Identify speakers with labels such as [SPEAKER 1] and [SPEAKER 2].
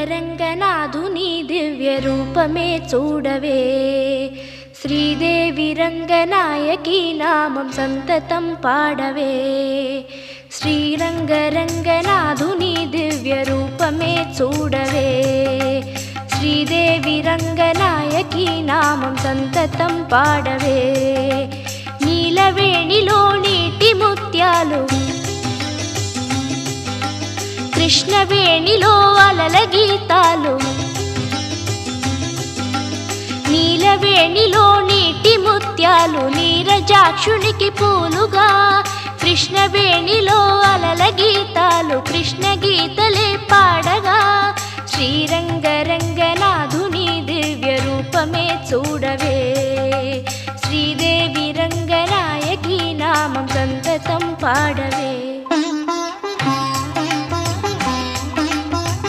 [SPEAKER 1] శ్రీరంగరంగనాథుని దివ్య రూపమే చూడవే శ్రీదేవి రంగనాయకి నామం సంతతం పాడవే శ్రీరంగరంగనాథుని దివ్య రూపమే చూడవే శ్రీదేవి రంగనాయకి నామం సంతతం పాడవే కృష్ణవేణిలో అలల గీతాలు. నీలవేణిలో నీటి ముత్యాలు నీరజాక్షునికి పూలుగా. కృష్ణవేణిలో అలల గీతాలు కృష్ణ గీతలే పాడగా. శ్రీరంగరంగనాథుని దివ్య రూపమే చూడవే. శ్రీదేవి రంగనాయకి నామం సంతతం పాడవే.